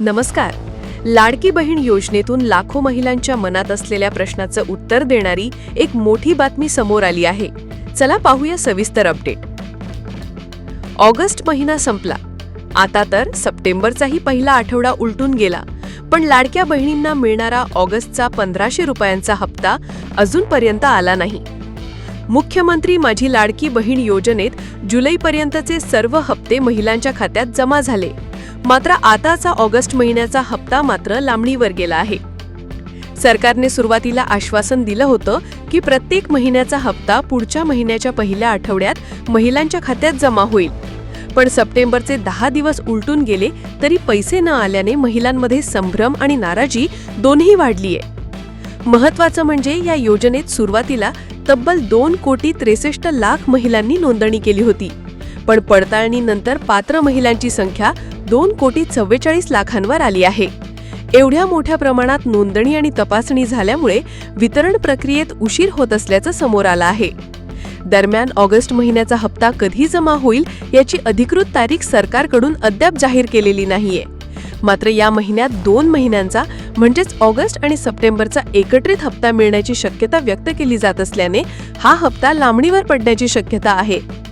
नमस्कार. लाडकी बहीण योजनेतून लाखो महिलांच्या मनात असलेल्या प्रश्नाचं उत्तर देणारी एक मोठी बातमी समोर आली आहे. चला पाहूया सविस्तर अपडेट. ऑगस्ट महिना संपला. आता तर सप्टेंबरचाही पहिला आठवडा उलटून गेला. पण लाडक्या बहिणींना मिळणारा ऑगस्टचा पंधराशे रुपयांचा हप्ता अजूनपर्यंत आला नाही. मुख्यमंत्री माझी लाडकी बहीण योजनेत जुलैपर्यंतचे सर्व हप्ते महिलांच्या खात्यात जमा झाले. मात्र आताचा ऑगस्ट महिन्याचा हप्ता मात्र लांबणीवर गेला आहे. सरकारने सुरुवातीला आश्वासन दिलं होतं की प्रत्येक महिन्याचा हप्ता पुढच्या महिन्याच्या पहिल्या आठवड्यात महिलांच्या खात्यात जमा होईल. पण सप्टेंबरचे दहा दिवस उलटून गेले तरी पैसे न आल्याने महिलांमध्ये संभ्रम आणि नाराजी दोन्ही वाढली आहे महत्वाचं म्हणजे या योजनेत सुरुवातीला तब्बल दोन कोटी त्रेसष्ट लाख महिलांनी नोंदणी केली होती. पण पडताळणीनंतर पात्र महिलांची संख्या दोन कोटी चव्वेचाळीस लाखांवर आली आहे. एवढ्या मोठ्या प्रमाणात नोंदणी आणि तपासणी झाल्यामुळे वितरण प्रक्रियेत उशीर होत असल्याचं समोर आलं आहे. दरम्यान ऑगस्ट महिन्याचा हप्ता कधी जमा होईल याची अधिकृत तारीख सरकारकडून अद्याप जाहीर केलेली नाहीये. मात्र या महिन्यात दोन महिन्यांचा म्हणजेच ऑगस्ट आणि सप्टेंबरचा एकत्रित हप्ता मिळण्याची शक्यता व्यक्त केली जात असल्याने हा हप्ता लांबणीवर पडण्याची शक्यता आहे.